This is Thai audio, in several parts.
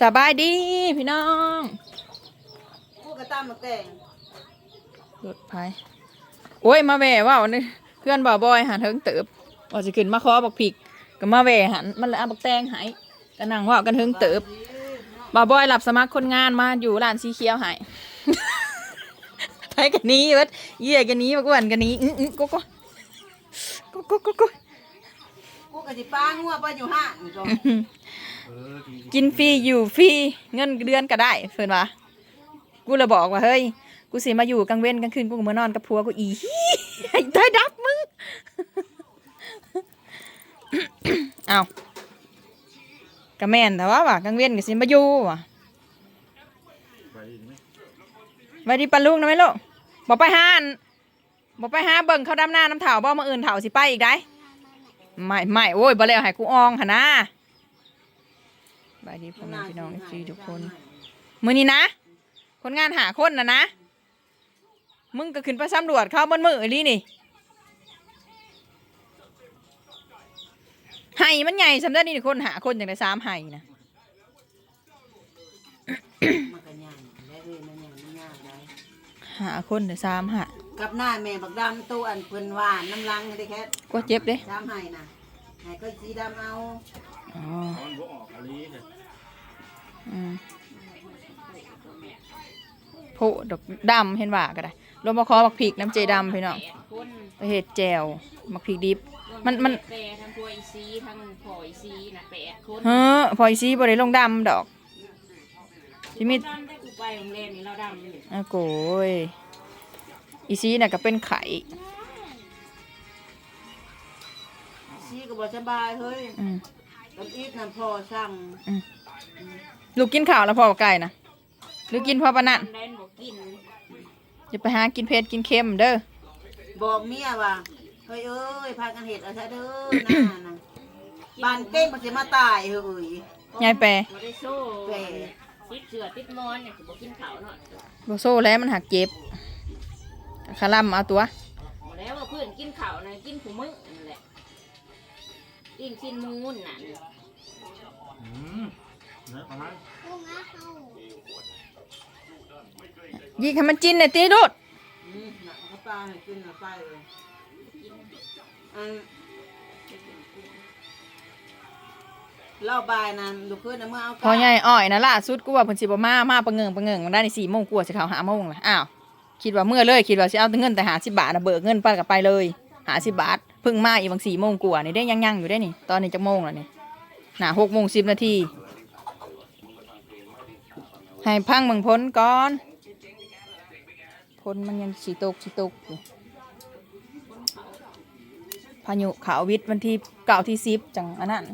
สบายดีพี่น้องกูกระตามมาแต่งรถไฟโอ้ยมาแหว่ว่าวนี่เพื่อนบ่าวบอยหันเทิงเติบว่าจะขึ้นมาขอบักผิกก็มาแหว่หันมันเลยเอาบักแตงใหายก็นั่งเว่ากันเทิงเติบบ่าวบอยรับสมัครคนงานมาอยู่ร้านสีเขียวใหายไปกันนี้เวัดเยี่ยกันนี้บักวันกันนี้อื้ออื้อก็ก็ก็ก็ก็ก็กูกะสิป้างัวป้าอยู่ห้างนี่ กินฟรีอยู่ฟรีเงินเดือนก็ได้เพิ่นว่ากูเลยบอกว่าเฮ้ยกูสิมาอยู่กลางเว้นกลางคืนกูก็มานอนกับผัวกูอีไอ้ตายดับมึงเอากระแม่นแต่ว่าว่ะกลางเว้นก็สิมาอยู่ว่ะไว้ดีปลาลูกนะไหมลูกบอกไปหานบอกไปหาเบิ่งเขาดำหน้าน้ำเถาบ่มาอื่นเถาสิไปอีกได้ไม่ไม่โอ้ยบ่แล้วให้กูอองหนนะ บายดีพ่อแม่พี่น้องเอฟซีทุกคน มือนี้นะ คนงานหาคนนะนะ มึงก็ขึ้นไปสำรวจเข้าบนมืออีหลีนี่ไห้มันใหญ่สำหรับนี่คนหาคนอย่างไรสามไห้นะมันก็ย่างแล้วเอ้ยมันย่างมันย่างได้หาคนแต่สามหากับหน้าแม่บักดำตัวอันเพิ่นว่าน้ำลังได้แค่ก็เจ็บเด้สามให้น่ะให้ก็สีดำเอาอ๋อ โพดอกดำเห็นว่าก็ได้รวมมาขอบักพริกน้ำเจดำพี่น้องแปดคนไปเห็ดแจวบักพริกดิบ มันมันแปดทั้งตัวอีซีทั้งพออีซีนะแปดคนเฮ้อพออีซีบ่ได้ลงดำดอกที่มีดำได้กูไปโรงเรียนนี่เราดำอยู่อะโกยอีซีน่ะก็เป็นไข่สีก็บ่สบายเฮ้ยอืมกับอีทน่ะพอสั่ง ลูกกินข้าวแล้วพอบ่ไก่นะหรือกินพอปานนั้นดำได้บอกกิน อย่าไปหากินเผ็ดกินเค็มเด้อบอกเมียว่าเฮ้ยเอ้ยพากันเฮ็ดเอาซะเด้อหน้าน่ะบ้านเก้งมันสิมาตายเฮ้ย ยายแปรบ่ได้โซ่แปดติดเสือติดมอนเนี่ยคือบอกกินข้าวเนาะบ่โซ่แล้วมันหักเจ็บคาร่ำเอาตัวบอกแล้วว่าเพื่อนกินข้าวนะกินผู้มึงนั่นแหละกินกินมูนน่ะอืมเนี่ ยประมาณยิงให้มันจินหน่อยตีดูดอืมน่ะเขาปลาให้กินน่ะไปเลยอันเล่าบายนั่นลูกเพื่อนน่ะเมื่อเอาพอใหญ่อ้อยนะล่าสุดกูว่าเพิ่นสิบ่มามาประเงิงประเงิงมันได้ใน4โมงกว่าสิเข้า5โมงล่ะอ้าวคิดว่าเมื่อเลยคิดว่าสิเอาแต่เงินแต่50บาทน่ะเบิกเงินไปก็ไปเลย50บาทเพิ่งมาอีกบาง4โมงกว่านี่ได้ยังๆอยู่ได้นี่ตอนนี้จักโมงแล้วนี่น่ะ6โมง10นาที ให้พังเมืองพ้นก่อนพ้นมันยังสีตกสีตกอยู่พายุขาววิทย์วันที่เก่าที่สิบจังอันนั้น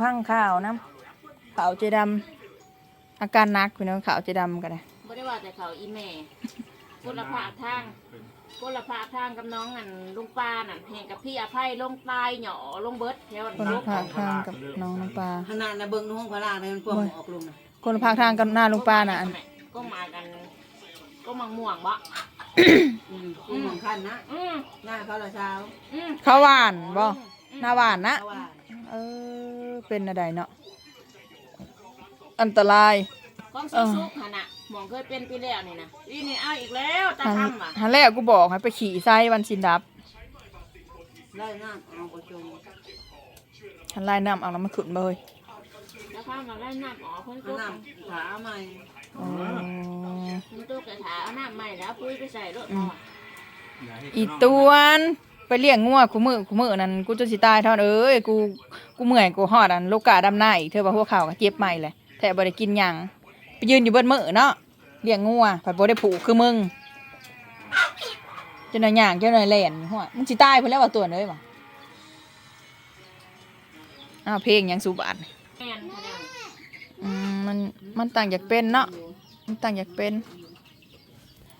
พังข้าวน้ำขาวเจดำอาการหนักพี่น้องขาวเจดำกันเลยบ่ได้ว่าแต่เขาอีแม่คนละภาคทางคนละภาคทางกับน้องอันลุงปาน่ะแห่งกับพี่อภัยลงตายหย่อลงเบิดแถวคนละภาคทางกับน้องน้ำปลาขนาดน่ะเบิ่งในห้องพลาเลยมันพวกหมอออกลุงน่ะ คนละภาคทางกับหน้าลุงปลาน่ะอันก็มากันก็มังม่วงบ่อืมกูหมองคันนะอืมหน้าเขาละเช้าอืมข้าวหวานบ่หน้าหวานนะเขาว่าเออเป็นอะไรเนาะอันตรายกองสีสุกหั่นน่ะหมองเคยเป็นปีแล้วนี่นะอีนี่เอาอีกแล้วตาหันทำอะหันแรกกูบอกให้ไปขี่ไส้วันสินดับได้น้ำเอาไปจงหันไล่น้ำเอาแล้วมันขุนเลย แล้วข้าวมาได้น้ำอ๋อคนเอาตุ๊กน้ำขาใหม่อ๋อคนตุ๊กกระถาเอาน้ำใหม่แล้วปุ้ยไปใส่รถหน่อยอย่าให้อีข้างนกตวนไปเลี้ยงงัวกูมือกูมือนั่นกูจะสิตายเท่านั้นเอ้ยกูกูเมื่อยกูหอดอันลูกกาดำหน้าอีกเธอว่าหัวเข่าก็เจ็บใหม่เลยแต่บ่ได้กินหยังไปยืนอยู่เบิดมือเนาะเลี้ยงงัวผัดบ่ได้ผูกคือมึงเจะหน่อยหย่างเจะหน่อยแล่นหัวมึงสิตายเพิ่นแล้วว่าตัวเอ้ยว่ะอ้าวเพลงหยังสูบาด แม่นขนาดอืมมันมันต่างจากเป็นเนาะมันต่างจากเป็น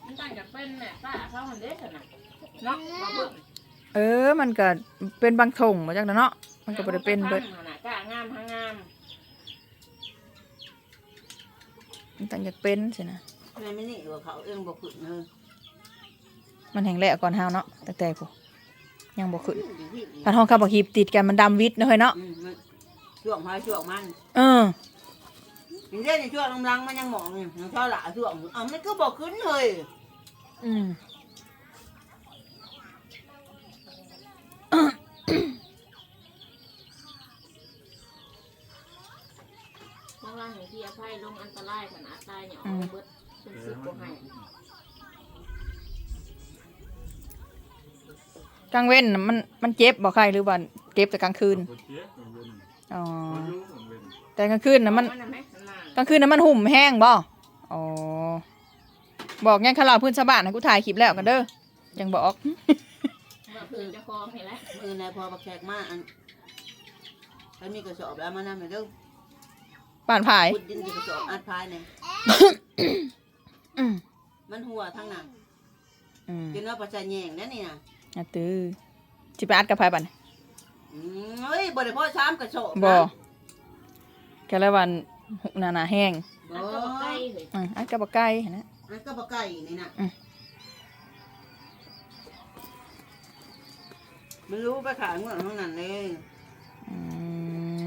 มันต่างจากเป็นเนี่ยป้าเขาคนเด็กขนาดเนาะมาเบิ่งเออ มันก็เป็นบางถงมาจากนั้นเนาะมันก็บ่ได้เป็นเบิดขนาดกะงามหางามมันต่างจากเป็นสินะแม่ไม่นี่ว่าเขาเองบอกขึ้นเออมันแห้งแหละก่อนเฮาเนาะแต่แต่ผู้ยังบ่ขึ้นพันห้องขับบ่หีบติดกันมันดำวิดเนาะเฮ้ยเนาะ อืมมัน ช่วงพายช่วงมันเอออย่างเช่นในช่วงลำลังมันยังหมองอยู่อย่างช่วงหลาช่วงอะมันก็บอกขึ้นเลยอืมบางร่างเห็นพี่อภัยลงอันตรายขนาดตายเนี่ยเอาเบิดเป็นสิบกว่าให้กลางเว้นน่ะมันมันเจ็บบ่ใครหรือว่าเจ็บแต่กลางคืนปวดเจี๊ยบมันเป็น อ๋อพอยุ่งมันเป็นแต่กลางคืนน่ะมันเอาไหมนานกลางคืนน่ะมันหุ่มแห้งบ่อ๋อบอกยังเขาเล่าพื้นชาวบ้านให้กูถ่ายคลิปแล้วกันเด้อยังบอกเมื่อคืนจะคลองเห็นแล้วมือนายพอบักแขกมาอันมันมีกระสอบแล้วมานำไปเด้อป่านผายขุดดินที่กระสอบอัดพายเนี่ยอืมมันหัวทั้งนั้นอืมจนว่าประชาแยงนั่นนี่นะอะตื้อสิไปอัดกับไผบัดน่ะ อืมเฮ้ยบ่ได้พ่อช้ำกระสอบนะบ่แค่ละวันหุหนาหนาแห้งบ่อันก็บอกใกล้เลยอืมอัดกับบ่ไก่หั้นนะ อันก็บ่ไก่นี่นะอืม มันรู้ไปขายเงินทั้งนั้นเลยอืม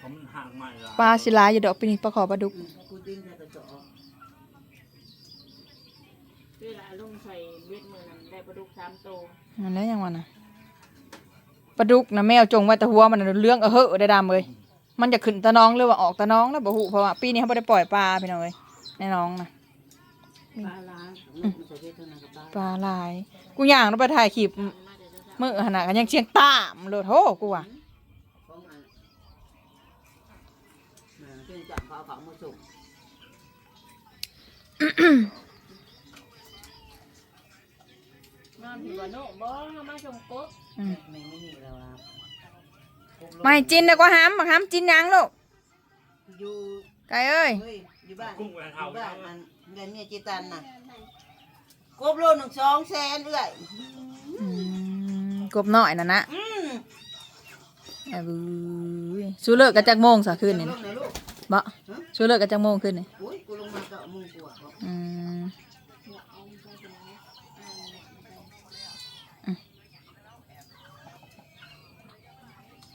ผมนห่างใหม่ละปลาสิหลายอยู่ดอกปีนี้ปลาขอปลาดุก อืมขุดดินใส่กระสอบเวลาลุงใส่เวทมือนั้นได้ปลาดุกสามโตวนั่นแหละยังว่าน่ะ ปลาดุกนะแมวจงไว้แต่หัวมันน่ะเรื่องเออเหอะได้ดำเลยมันจะขึ้นตะน้องหรือว่าออกตะน้องแล้วบ่ฮู้เพราะว่าปีนี้เขาบ่ได้ปล่อยปลาพี่น้องเอ้ยในน้องนะปลาลางมันใส่เพชรเท่านั้นกับปลาปลาลาย กูย่างลงไปถ่ายคลิปมมือหั่นน่ะก็ยังเชียงตามโลดโหกูว่าของอันน่ะเพิ่นจับเขาเขามาส่งนอนอยู่บ่โน่บ่เอามาส่งกบ อืมไม่ไม่มีแล้วอะไม่จินนะก็ห้ามบักห้ามจินยังลูกอยู่ไก่เอ้ยเฮ้ยอยู่บ้านกุ้งแหวนอเอายู่แล้บ้าวนอันเดือนเมียจีตันน่ะกบโลหนึ่งสองแสนเอื้อยอืมกบน้อยน่ะนะอืมแอบอุ้ยสู้เลิกกันจักโมงซะคืนนี่ลนะงไหนลูกบ่สู้เลิกกันจักโมงคืนนี่อุ้ยกูลงมาก็เอามึงกลัวบอกอืม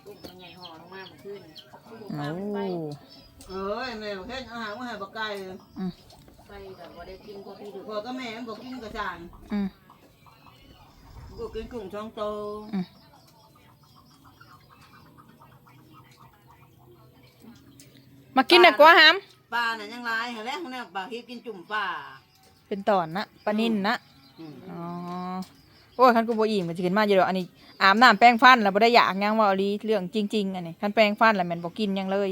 กุ้งมันใหญ่ห่อลงมาเมื่อคืนกุ้งโอ้พามันไปเอ้ยแม่บอกเฮ็ดอาหารมาให้บักไก่เลยไปแบบว่าได้กินก็พี่ดูพ่อกับแม่มันบอกกินกระจานอืมกูกินกุ้งช่องโตมากินน่ะกว่าห้ามปลาน่ะยังหลายหาแล้วเนี่ยปลาเฮ็ดกินจุ่มปลาเป็นตอนนะปลานิ่นนะอืมอ๋อ โอ้ยคันกูบ่อิ่มก็สิขึ้นมาอยู่ดอกอันนี้อาบน้ำแปรงฟันแล้วบ่ได้อยากหยังว่าเอาลีเรื่องจริงๆอันนี้คันแปรงฟันแล้วแม่นบ่กินหยังเลย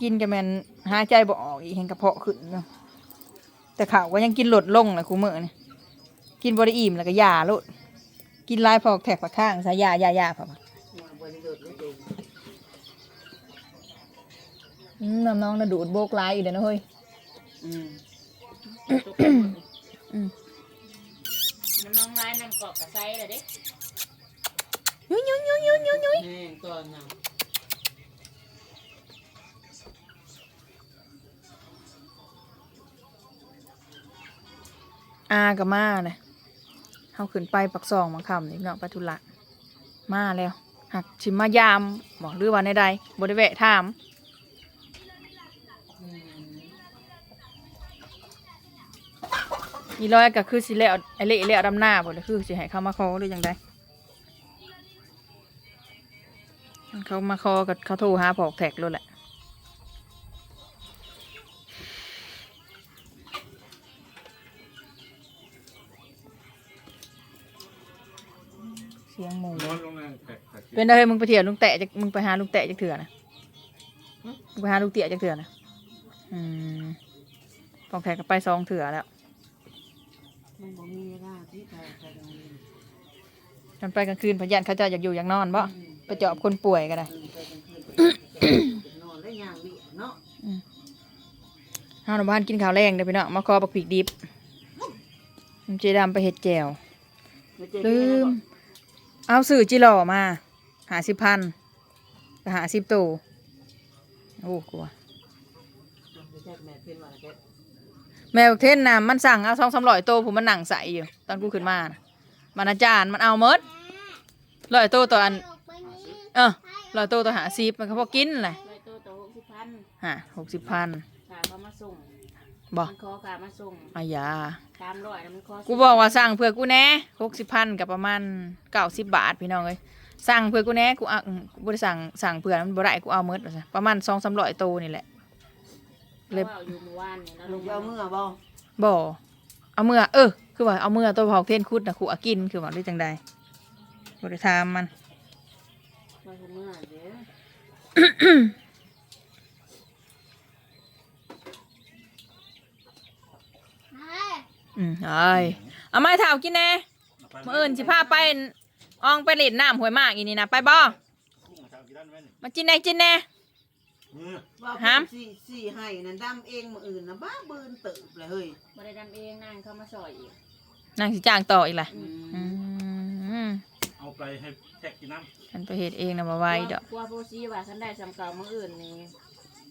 กินก็แม่นหายใจบ่ออกอีกเห็นกระเพาะขึ้นเนาะแต่ข้าวก็ยังกินลดลงเลยคูมื้อนี่กินบ่ได้อิ่มแล้วก็ยาโลดกินลายพอกแทกปากข้างซะยายายาพอมาบริสุทธิ์เลยเองอืมน้องๆน่ะดูดโบกลายอยู่เด้อนะเฮ้ยอืมตัวกุ้งอืม นน้องร้ายนางกรอบกับไซเลยเด้ยุ้ยยุ้ยยุ้ยยุ้ยยุ้ยยุ้ยแห้งตอนน่ะอาก็มาเลยเฮาขึ้นไปปักซองมังคำนี่พี่น้องไปทุละมาแล้วหักชิมมายามบอกหรือว่าในใดบ่ได้แวะถาม อืม อีร้อยก็คือสิแล้วไอเละแล้วดำหน้าบ่เลยคือสิให้เขามาคอหรือยังไดเขามาคอกับเขาโทรหาผอกแท็กเลยแหละเสียงหมูนอนลงในแขกแขกเป็นได้เฮ้ยมึงไปเที่ยวลุงแตะจากมึงไปหาลุงแตะจากเถื่อนะมึงไปหาลุงเตี้ยจากเถื่อนะอืมผอกแท็กก็ไปซองเถื่อแล้ว มันบ่มีเวลาที่จะไปโรงเรียนกันไปกลางคืนพยานเขาเจะอยากอยู่อยากนอนบ่ไปเจาะคนป่วยก็ได้อืมไปกลางคืนไปนอนแล้วย่างเบี้ยเนาะห้าหนบ้านกินข้าวแรงเด้อพี่น้องมาคอบักผีกดิบมันเจดำไปเห็ดแจวมาเจอลืที่ไหนมบ่เอาสื่อจิหล่อมา หาสิบพันก็หาสิบตัวโอ้กลัวไม่ใช่แม่เพิ่นว่าแก แมวเทนน่ะมันสั่งเอาสองสามร้อยตัวผมมันหนังใสอยู่ตอนกูขึ้นมานะมันอาจารย์มันเอาเมดร้อยตัวตัวอัน เออร้อยตัวตัวหาสิบมันก็พอกินแหละลอยตัวตัวหกสิบพันฮะหกสิบพันขาเขามาส่งบอกมันขอขามาส่งอายาสามร้อยแล้วมันขอกูบอกว่าสั่งเพื่อกูแน่หกสิบพันกับประมาณเก้าสิบบาทพี่น้องเลยสั่งเพื่อกูแน่กูเอาอืมกูบ่ได้สั่งสั่งเพื่อมันบ่ได้กูเอาเมดว่าซะประมาณสองสามร้อยโตวนี่แหละ เล็บเอาอยู่เมื่อวานนี่แล้วลลงงไปเอามือบ่บ่เอาเมื่อเออ คือว่าเอาเมื่อตัวเผาเทนคุดนะกูอากินคือว่าได้จังใดบ่ได้ถามมัน มาเมื่อเด้ออืมเอ้ยเอาไม้เท้ากินแน่มื่ออื่นสิพาไปอองไปเล่นน้ำห้วยมากอีนี่นะไปบ่มากินแน่กินแน่ ว่าห้าม สี่สี่ให้นั่นดำเองมืออื่นนะบ้าบืนเติบเลยเฮ้ยบ่ได้ดำเองนั่งเข้ามาซอยอีกนางสิจ้างต่ออีกล่ะอือืมมเอาไปให้แท็กกินน้ฉันไปเฮ็ดเองนะมาไว้ดอกกลัวโพซีว่าฉันได้สำเก่ามื้ออื่นนี่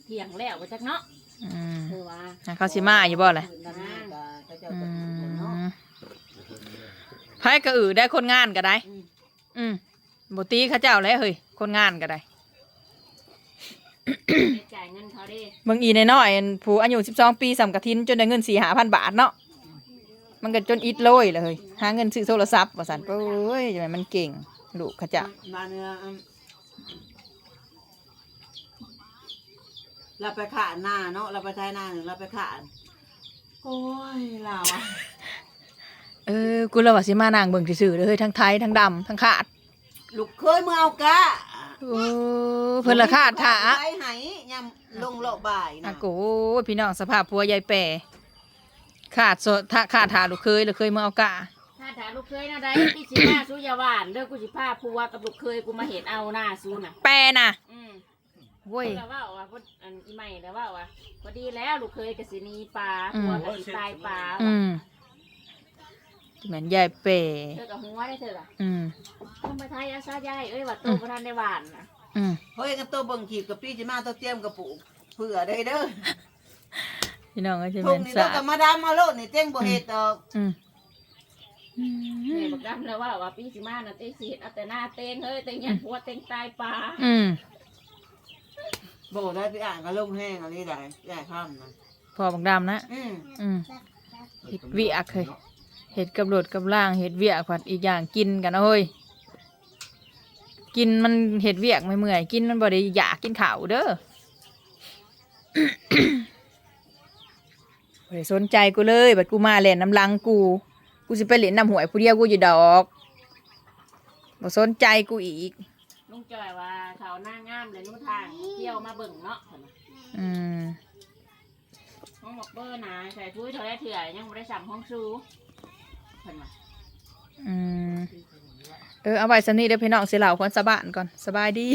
เที่ยงแล้วบ่จักเนาะอืมคือว่าอะเขาสิมาอยู่บ่ล่ะกันหน้าก็ก็เจ้าอืก็ถูกเนาะมไผก็อือได้คนงานก็ได้ อืมอืมบ่ตีเขาเจ้าแล้วเฮ้ยคนงานก็ได้ ได้จ่ายเงินเขาเด้เบิ่งอีน้อยๆอันผู้อายุ12 ปีสำกะทินจนได้เงิน4-5,000 บาทเนาะมันก็จนอิดโลยเลยเฮ้ยหาเงินซื้อโทรศัพท์ว่าซั่นโอ้ยจังไดมันเก่งลูกเขาเจ้ามาเนื้ออืมเราไปขาหน้าเนาะเราไปท้ายหน้าหนึ่งเราไปขาโอ้ยลาวอะเออกูเลยว่าสิมานั่งเบิ่งซื่อๆเด้อเฮ้ยทั้งไทยทั้งดำทั้งขาด ลูกเคยมือเอากะ โอ้เพิ่นละขาดถาไปไหยำลงเลาะบ่ายอะนะโกพี่น้องสภาพผัวยายแปรขาดโซถ้าขาดถาลูกเคยลูกเคยมาเอากะถ้าถามลูกเคยนะได้ที่สิมาสู้อยาหวานเด้อกูสิพาผัวกับลูกเคยกูมาเห็นเอาหน้าสู้น่ะ แปรน่ะอืมโว้ย แล้วว่าว่าพออันอีใหม่แล้วว่าว่าพอดีแล้วลูกเคยกับสิหนีปลาอืมผัวกับสิตายปลาอืม เหมือนยายแปรเธอกับหัวได้เธออะอืมต้องไปทายอาซาใหญ่เอ้ยว่าโตประทานในหวานนะอืมเฮ้ยกันตัวเบิ่งขีดกับพี่จะมาตัวเตรียมกับปูเผื่อได้เด้อพี่น้องก็จะทุ่เป็งนนี่สาเรากับมาดามมาโลดนี่เจ้งบ่เฮ็ดดอกอืมแม่บอกดำแล้วว่าว่าปีสิมาน่ะเต้สิเห็ดเอาแต่หน้าเต้งเฮ้ยเต้งยันหัวเต้งตายปลาอืมบ่ได้ไปอ่านก็ลงแห้งอันนี้ได้ได้ข้ามนะพอบักดำนะ อืมอืมเห็ดเวียกเลยเห็ดกับโหลดกับล่างเห็ดเวียกผัดอีกอย่างกินกันนะเฮ้ยกินมันเห็ดเวียกไม่เมื่อยกินมันบ่ได้อยากกินข้าวเด้อบ่ได้สนใจกูเลยบัดกูมาเล่นน้ำลังกู กูสิไปเล่นน้ำหวยผู้เดียวกูอยู่ดอกบ่สนใจกูอีกลุงจอยว่าเขาหน้างามเลยนู่นทางเที่ยวมาเบิ่งเนาะเพิ่นน่ะอืมห้องบอกเบอร์นะใส่ถ้วยเท่าไรเถื่อยังไม่ได้สั่งห้องซูเพิ่นว่าอืมเออเอาไว้สนี่เดี๋ยวพี่น้องสิเล่าคนสะบานก่อนสบายดี